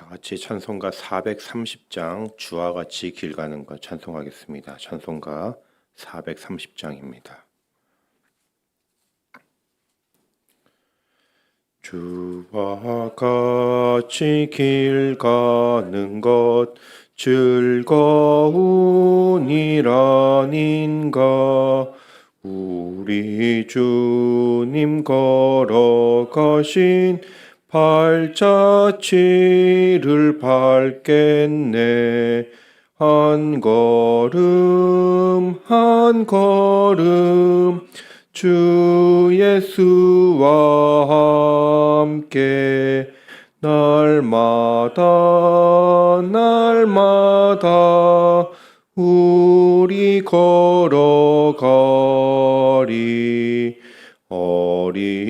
다 같이 찬송가 430장 주와 같이 길 가는 것 찬송하겠습니다. 찬송가 430장입니다. 주와 같이 길 가는 것 즐거운 일 아닌가 우리 주님 걸어가신 발자취를 밟겠네. 한 걸음 한 걸음 주 예수와 함께 날마다 날마다 우리 걸어가리. 어린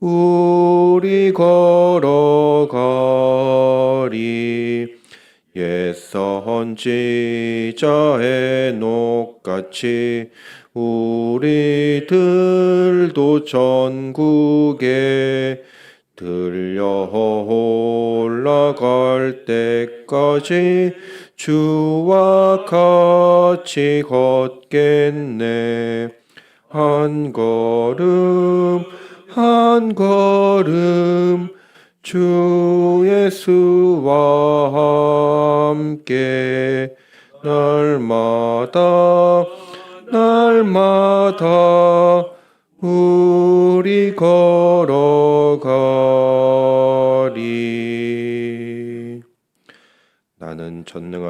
우리 걸어가리. 옛 선지자의 녹같이 우리들도 전국에 들려 올라갈 때까지 주와 같이 걷겠네. 한 걸음 한 걸음 주 예수와 함께 날마다 날마다 우리 걸어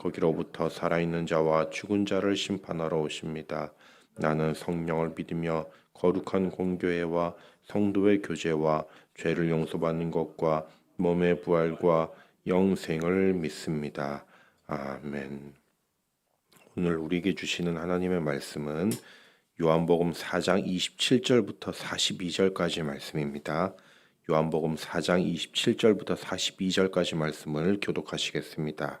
거기로부터 살아있는 자와 죽은 자를 심판하러 오십니다. 나는 성령을 믿으며 거룩한 공교회와 성도의 교제와 죄를 용서받는 것과 몸의 부활과 영생을 믿습니다. 아멘. 오늘 우리에게 주시는 하나님의 말씀은 요한복음 4장 27절부터 42절까지 말씀입니다. 요한복음 4장 27절부터 42절까지 말씀을 교독하시겠습니다.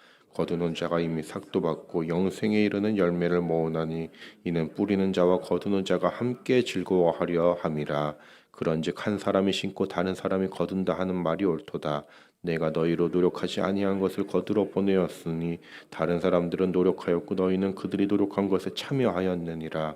거두는 자가 이미 삭도 받고 영생에 이르는 열매를 모으나니 이는 뿌리는 자와 거두는 자가 함께 즐거워하려 함이라. 그런즉 한 사람이 심고 다른 사람이 거둔다 하는 말이 옳도다. 내가 너희로 노력하지 아니한 것을 거두러 보내었으니 다른 사람들은 노력하였고 너희는 그들이 노력한 것에 참여하였느니라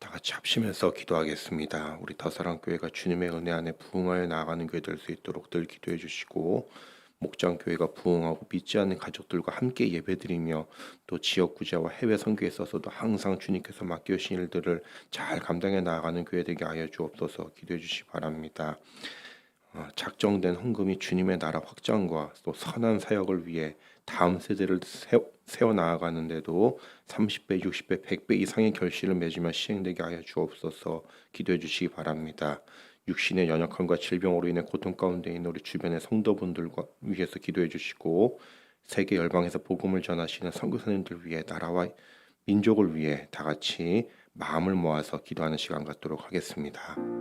다 같이 합심해서 기도하겠습니다. 우리 더사랑교회가 주님의 은혜 안에 부흥하여 나아가는 교회 될 수 있도록 늘 기도해 주시고 목장교회가 부흥하고 믿지 않는 가족들과 함께 예배드리며 또 지역 구제와 해외 선교에 있어서도 항상 주님께서 맡겨주신 일들을 잘 감당해 나아가는 교회 되게 하여 주옵소서 기도해 주시 기 바랍니다. 어, 작정된 헌금이 주님의 나라 확장과 또 선한 사역을 위해 다음 세대를 세워 나아가는데도 30배, 60배, 100배 이상의 결실을 맺으며 시행되게 하여 주옵소서 기도해 주시기 바랍니다. 육신의 연약함과 질병으로 인해 고통 가운데 있는 우리 주변의 성도분들과 위해서 기도해 주시고 세계 열방에서 복음을 전하시는 선교사님들 위해 나라와 민족을 위해 다 같이 마음을 모아서 기도하는 시간 갖도록 하겠습니다.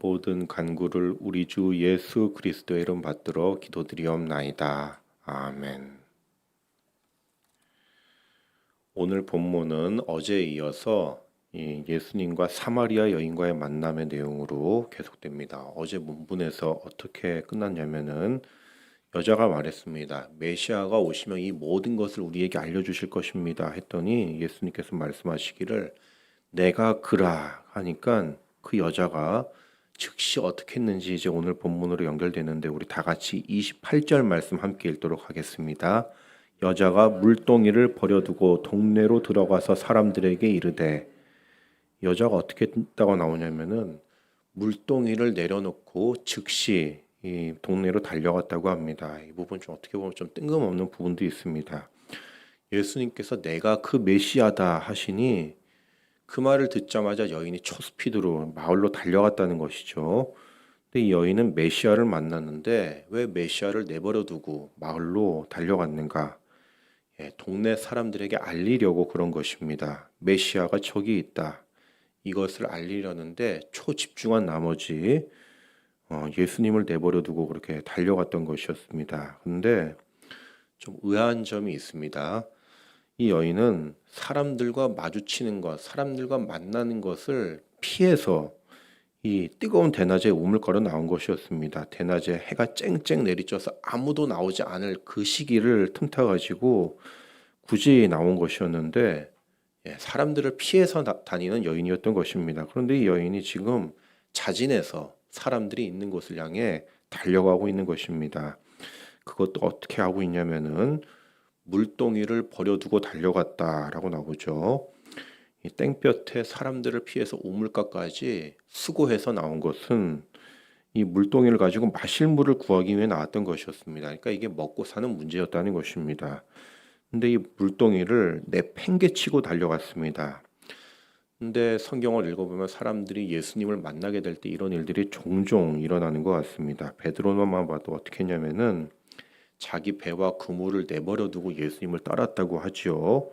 모든 간구를 우리 주 예수 그리스도의 이름 받들어 기도드리옵나이다. 아멘. 오늘 본문은 어제에 이어서 이 예수님과 사마리아 여인과의 만남의 내용으로 계속됩니다. 어제 본문에서 어떻게 끝났냐면은 여자가 말했습니다. 메시아가 오시면 이 모든 것을 우리에게 알려주실 것입니다. 했더니 예수님께서 말씀하시기를 내가 그라 하니까 그 여자가 즉시 어떻게 했는지 이제 오늘 본문으로 연결되는데 우리 다 같이 28절 말씀 함께 읽도록 하겠습니다. 여자가 물동이를 버려두고 동네로 들어가서 사람들에게 이르되 여자가 어떻게 했다고 나오냐면은 물동이를 내려놓고 즉시 이 동네로 달려갔다고 합니다. 이 부분 좀 어떻게 보면 좀 뜬금없는 부분도 있습니다. 예수님께서 내가 그 메시아다 하시니 그 말을 듣자마자 여인이 초스피드로 마을로 달려갔다는 것이죠. 근데 이 여인은 메시아를 만났는데 왜 메시아를 내버려 두고 마을로 달려갔는가? 예, 동네 사람들에게 알리려고 그런 것입니다. 메시아가 저기 있다. 이것을 알리려는데 초집중한 나머지 어, 예수님을 내버려 두고 그렇게 달려갔던 것이었습니다. 근데 좀 의아한 점이 있습니다. 이 여인은 사람들과 마주치는 것, 사람들과 만나는 것을 피해서 이 뜨거운 대낮에 우물거려 나온 것이었습니다. 대낮에 해가 쨍쨍 내리쳐서 아무도 나오지 않을 그 시기를 틈타 가지고 굳이 나온 것이었는데 예, 사람들을 피해서 나- 다니는 여인이었던 것입니다. 그런데 이 여인이 지금 자진해서 사람들이 있는 곳을 향해 달려가고 있는 것입니다. 그것도 어떻게 하고 있냐면은 물동이를 버려두고 달려갔다라고 나오죠. 이 땡볕에 사람들을 피해서 우물가까지 수고해서 나온 것은 이 물동이를 가지고 마실 물을 구하기 위해 나왔던 것이었습니다. 그러니까 이게 먹고 사는 문제였다는 것입니다. 근데 이 물동이를 내팽개치고 달려갔습니다. 근데 성경을 읽어보면 사람들이 예수님을 만나게 될 때 이런 일들이 종종 일어나는 것 같습니다. 베드로만 봐도 어떻게 했냐면은 자기 배와 그물을 내버려 두고 예수님을 따랐다고 하지요.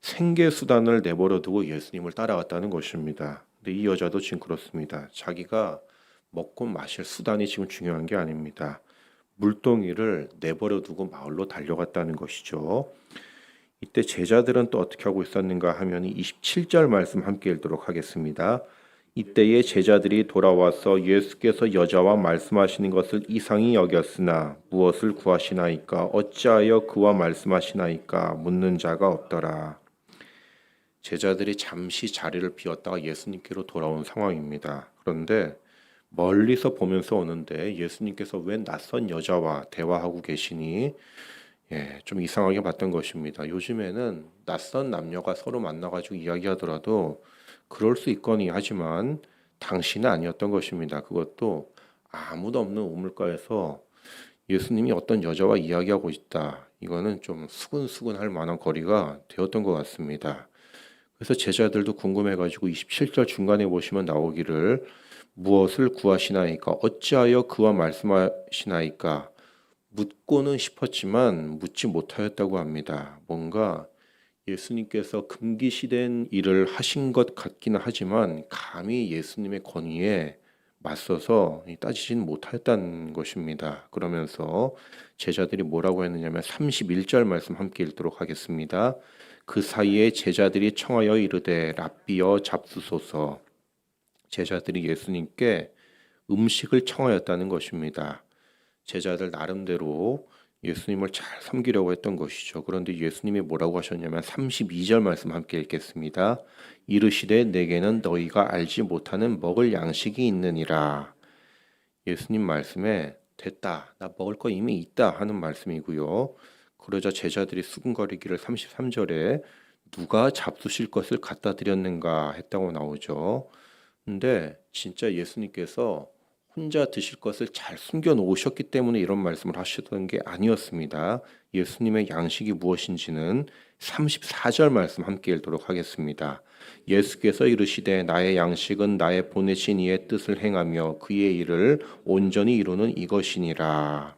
생계 수단을 내버려 두고 예수님을 따라갔다는 것입니다. 근데 이 여자도 지금 그렇습니다. 자기가 먹고 마실 수단이 지금 중요한 게 아닙니다. 물동이를 내버려 두고 마을로 달려갔다는 것이죠. 이때 제자들은 또 어떻게 하고 있었는가 하면 27절 말씀 함께 읽도록 하겠습니다. 이때에 제자들이 돌아와서 예수께서 여자와 말씀하시는 것을 이상히 여겼으나 무엇을 구하시나이까 어찌하여 그와 말씀하시나이까 묻는 자가 없더라. 제자들이 잠시 자리를 비웠다가 예수님께로 돌아온 상황입니다. 그런데 멀리서 보면서 오는데 예수님께서 왜 낯선 여자와 대화하고 계시니 예, 좀 이상하게 봤던 것입니다. 요즘에는 낯선 남녀가 서로 만나가지고 이야기하더라도 그럴 수 있거니 하지만 당신은 아니었던 것입니다. 그것도 아무도 없는 우물가에서 예수님이 어떤 여자와 이야기하고 있다. 이거는 좀 수근수근 할 만한 거리가 되었던 것 같습니다. 그래서 제자들도 궁금해가지고 27절 중간에 보시면 나오기를 무엇을 구하시나이까 어찌하여 그와 말씀하시나이까 묻고는 싶었지만 묻지 못하였다고 합니다. 뭔가 예수님께서 금기시된 일을 하신 것 같기는 하지만 감히 예수님의 권위에 맞서서 따지지는 못하였다는 것입니다. 그러면서 제자들이 뭐라고 했느냐면 31절 말씀 함께 읽도록 하겠습니다. 그 사이에 제자들이 청하여 이르되 랍비여 잡수소서 제자들이 예수님께 음식을 청하였다는 것입니다. 제자들 나름대로 예수님을 잘 섬기려고 했던 것이죠. 그런데 예수님이 뭐라고 하셨냐면 32절 말씀 함께 읽겠습니다. 이르시되 내게는 너희가 알지 못하는 먹을 양식이 있느니라. 예수님 말씀에 됐다. 나 먹을 거 이미 있다 하는 말씀이고요. 그러자 제자들이 수근거리기를 33절에 누가 잡수실 것을 갖다 드렸는가 했다고 나오죠. 근데 진짜 예수님께서 혼자 드실 것을 잘 숨겨 놓으셨기 때문에 이런 말씀을 하셨던 게 아니었습니다. 예수님의 양식이 무엇인지는 34절 말씀 함께 읽도록 하겠습니다. 예수께서 이르시되 나의 양식은 나의 보내신 이의 뜻을 행하며 그의 일을 온전히 이루는 이것이니라.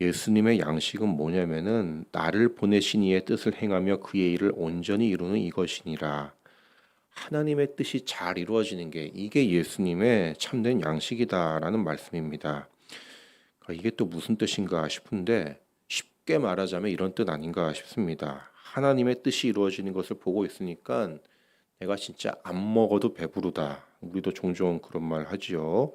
예수님의 양식은 뭐냐면은 나를 보내신 이의 뜻을 행하며 그의 일을 온전히 이루는 이것이니라. 하나님의 뜻이 잘 이루어지는 게 이게 예수님의 참된 양식이다라는 말씀입니다. 그러니까 이게 또 무슨 뜻인가 싶은데 쉽게 말하자면 이런 뜻 아닌가 싶습니다. 하나님의 뜻이 이루어지는 것을 보고 있으니까 내가 진짜 안 먹어도 배부르다. 우리도 종종 그런 말 하지요.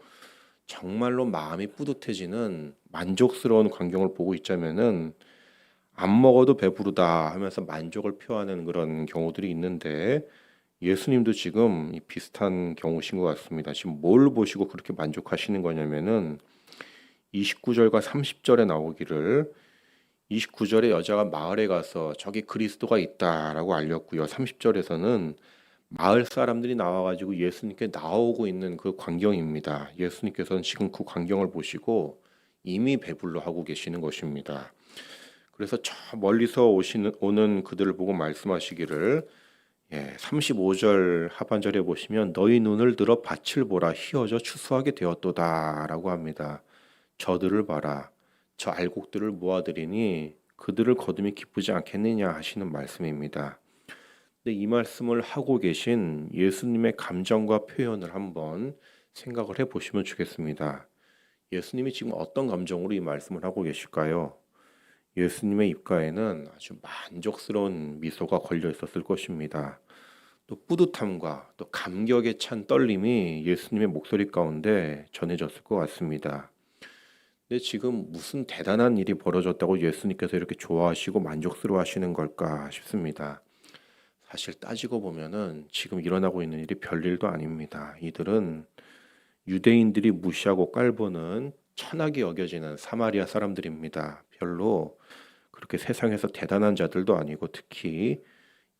정말로 마음이 뿌듯해지는 만족스러운 광경을 보고 있자면은 안 먹어도 배부르다 하면서 만족을 표하는 그런 경우들이 있는데 예수님도 지금 이 비슷한 경우신 것 같습니다. 지금 뭘 보시고 그렇게 만족하시는 거냐면은 29절과 30절에 나오기를 29절에 여자가 마을에 가서 저기 그리스도가 있다라고 알렸고요. 30절에서는 마을 사람들이 나와가지고 예수님께 나오고 있는 그 광경입니다. 예수님께서는 지금 그 광경을 보시고 이미 배불러 하고 계시는 것입니다. 그래서 저 멀리서 오시는 오는 그들을 보고 말씀하시기를 예, 35절 하반절에 보시면 너희 눈을 들어 밭을 보라 희어져 추수하게 되었도다라고 합니다. 저들을 봐라 저 알곡들을 모아들이니 그들을 거둠이 기쁘지 않겠느냐 하시는 말씀입니다. 근데 이 말씀을 하고 계신 예수님의 감정과 표현을 한번 생각을 해 보시면 좋겠습니다. 예수님이 지금 어떤 감정으로 이 말씀을 하고 계실까요? 예수님의 입가에는 아주 만족스러운 미소가 걸려 있었을 것입니다. 또 뿌듯함과 또 감격에 찬 떨림이 예수님의 목소리 가운데 전해졌을 것 같습니다. 근데 지금 무슨 대단한 일이 벌어졌다고 예수님께서 이렇게 좋아하시고 만족스러워 하시는 걸까 싶습니다. 사실 따지고 보면은 지금 일어나고 있는 일이 별일도 아닙니다. 이들은 유대인들이 무시하고 깔보는 천하게 여겨지는 사마리아 사람들입니다. 별로 그렇게 세상에서 대단한 자들도 아니고 특히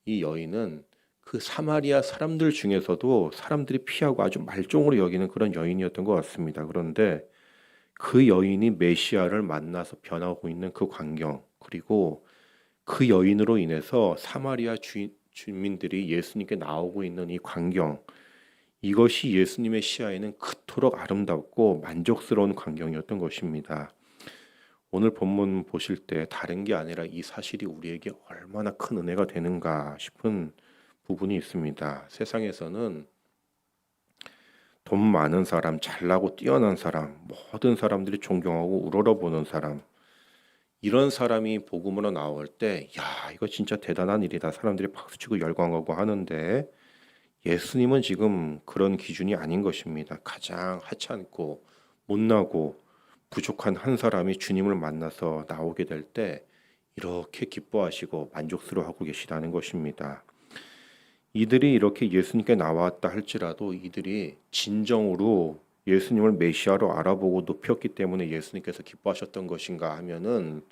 이 여인은 그 사마리아 사람들 중에서도 사람들이 피하고 아주 말종으로 여기는 그런 여인이었던 것 같습니다. 그런데 그 여인이 메시아를 만나서 변하고 있는 그 광경 그리고 그 여인으로 인해서 사마리아 주인, 주민들이 예수님께 나오고 있는 이 광경 이것이 예수님의 시야에는 그토록 아름답고 만족스러운 광경이었던 것입니다. 오늘 본문 보실 때 다른 게 아니라 이 사실이 우리에게 얼마나 큰 은혜가 되는가 싶은 부분이 있습니다. 세상에서는 돈 많은 사람, 잘나고 뛰어난 사람, 모든 사람들이 존경하고 우러러보는 사람, 이런 사람이 복음으로 나올 때, 야, 이거 진짜 대단한 일이다. 사람들이 박수치고 열광하고 하는데, 예수님은 지금 그런 기준이 아닌 것입니다. 가장 하찮고, 못나고, 부족한 한 사람이 주님을 만나서 나오게 될 때, 이렇게 기뻐하시고 만족스러워하고 계시다는 것입니다. 이들이 이렇게 예수님께 나왔다 할지라도 이들이 진정으로 예수님을 메시아로 알아보고 높였기 때문에 예수님께서 기뻐하셨던 것인가 하면은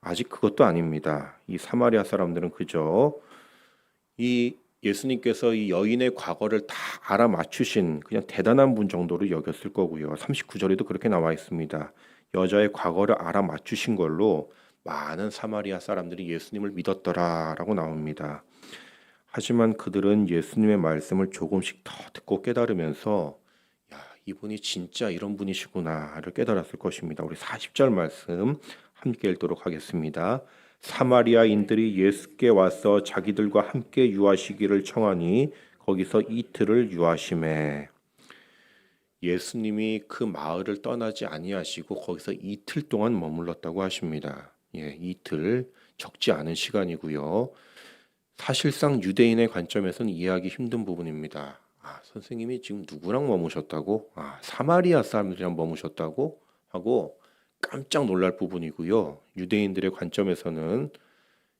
아직 그것도 아닙니다. 이 사마리아 사람들은 그저 이 예수님께서 이 여인의 과거를 다 알아맞추신 그냥 대단한 분 정도로 여겼을 거고요. 39절에도 그렇게 나와 있습니다. 여자의 과거를 알아맞추신 걸로 많은 사마리아 사람들이 예수님을 믿었더라라고 나옵니다. 하지만 그들은 예수님의 말씀을 조금씩 더 듣고 깨달으면서 야, 이분이 진짜 이런 분이시구나를 깨달았을 것입니다. 우리 40절 말씀 함께 읽도록 하겠습니다. 사마리아인들이 예수께 와서 자기들과 함께 유하시기를 청하니 거기서 이틀을 유하심에 예수님이 그 마을을 떠나지 아니하시고 거기서 이틀 동안 머물렀다고 하십니다. 예, 이틀 적지 않은 시간이고요. 사실상 유대인의 관점에서는 이해하기 힘든 부분입니다. 아, 선생님이 지금 누구랑 머무셨다고? 아, 사마리아 사람들이랑 머무셨다고? 하고 깜짝 놀랄 부분이고요. 유대인들의 관점에서는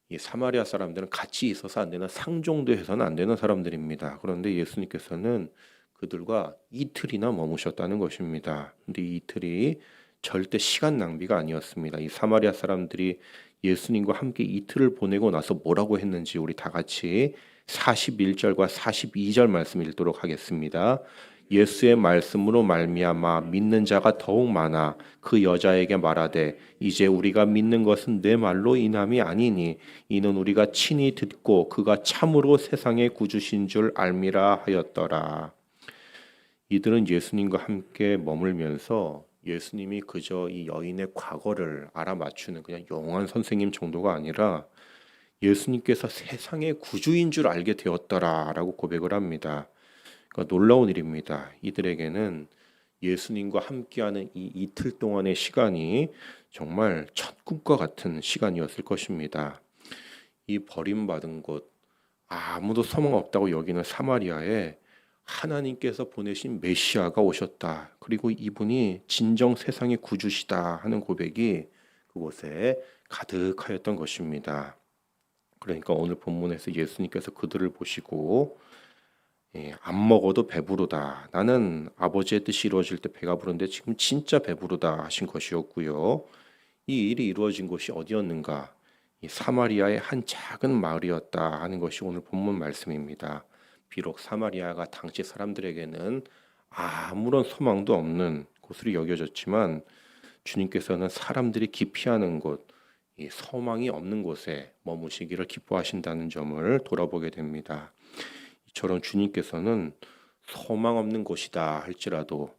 이 사마리아 사람들은 같이 있어서 안 되는 상종도 해서는 안 되는 사람들입니다. 그런데 예수님께서는 그들과 이틀이나 머무셨다는 것입니다. 근데 이 이틀이 절대 시간 낭비가 아니었습니다. 이 사마리아 사람들이 예수님과 함께 이틀을 보내고 나서 뭐라고 했는지 우리 다 같이 41절과 42절 말씀 읽도록 하겠습니다. 예수의 말씀으로 말미암아 믿는 자가 더욱 많아 그 여자에게 말하되 이제 우리가 믿는 것은 내 말로 인함이 아니니 이는 우리가 친히 듣고 그가 참으로 세상의 구주신 줄 알미라 하였더라. 이들은 예수님과 함께 머물면서 예수님이 그저 이 여인의 과거를 알아맞추는 그냥 영원 선생님 정도가 아니라 예수님께서 세상의 구주인 줄 알게 되었더라라고 고백을 합니다. 그러니까 놀라운 일입니다. 이들에게는 예수님과 함께하는 이 이틀 동안의 시간이 정말 천국과 같은 시간이었을 것입니다. 이 버림받은 곳, 아무도 소망 없다고 여기는 사마리아에 하나님께서 보내신 메시아가 오셨다. 그리고 이분이 진정 세상의 구주시다 하는 고백이 그곳에 가득하였던 것입니다. 그러니까 오늘 본문에서 예수님께서 그들을 보시고 예, 안 먹어도 배부르다. 나는 아버지의 뜻이 이루어질 때 배가 부른데 지금 진짜 배부르다 하신 것이었고요. 이 일이 이루어진 곳이 어디였는가? 이 사마리아의 한 작은 마을이었다 하는 것이 오늘 본문 말씀입니다. 비록 사마리아가 당시 사람들에게는 아무런 소망도 없는 곳으로 여겨졌지만 주님께서는 사람들이 기피하는 곳, 이 소망이 없는 곳에 머무시기를 기뻐하신다는 점을 돌아보게 됩니다. 이처럼 주님께서는 소망 없는 곳이다 할지라도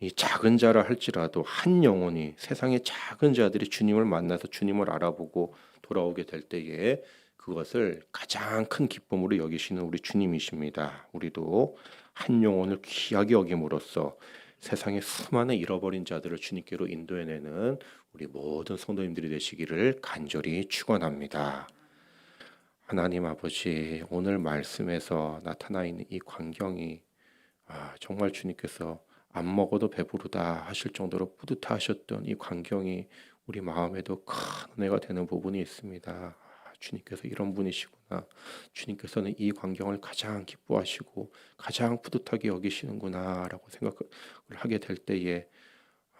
이 작은 자라 할지라도 한 영혼이 세상의 작은 자들이 주님을 만나서 주님을 알아보고 돌아오게 될 때에 그것을 가장 큰 기쁨으로 여기시는 우리 주님이십니다. 우리도 한 영혼을 귀하게 여김으로써 세상의 수많은 잃어버린 자들을 주님께로 인도해내는 우리 모든 성도님들이 되시기를 간절히 축원합니다. 하나님 아버지 오늘 말씀에서 나타나 있는 이 광경이 아, 정말 주님께서 안 먹어도 배부르다 하실 정도로 뿌듯하셨던 이 광경이 우리 마음에도 큰 은혜가 되는 부분이 있습니다. 아, 주님께서 이런 분이시구나. 주님께서는 이 광경을 가장 기뻐하시고 가장 뿌듯하게 여기시는구나라고 생각을 하게 될 때에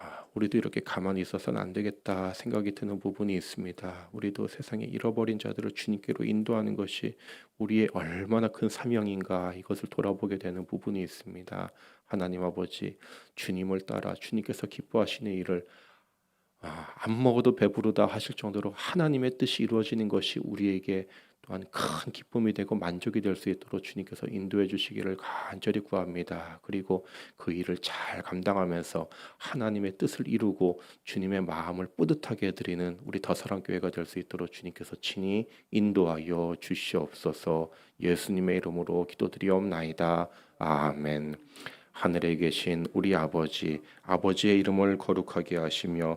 아, 우리도 이렇게 가만히 있어서는 안 되겠다 생각이 드는 부분이 있습니다. 우리도 세상에 잃어버린 자들을 주님께로 인도하는 것이 우리의 얼마나 큰 사명인가 이것을 돌아보게 되는 부분이 있습니다. 하나님 아버지 주님을 따라 주님께서 기뻐하시는 일을 아, 안 먹어도 배부르다 하실 정도로 하나님의 뜻이 이루어지는 것이 우리에게 또한 큰 기쁨이 되고 만족이 될 수 있도록 주님께서 인도해 주시기를 간절히 구합니다. 그리고 그 일을 잘 감당하면서 하나님의 뜻을 이루고 주님의 마음을 뿌듯하게 해드리는 우리 더사랑 교회가 될 수 있도록 주님께서 친히 인도하여 주시옵소서. 예수님의 이름으로 기도드리옵나이다. 아멘. 하늘에 계신 우리 아버지, 아버지의 이름을 거룩하게 하시며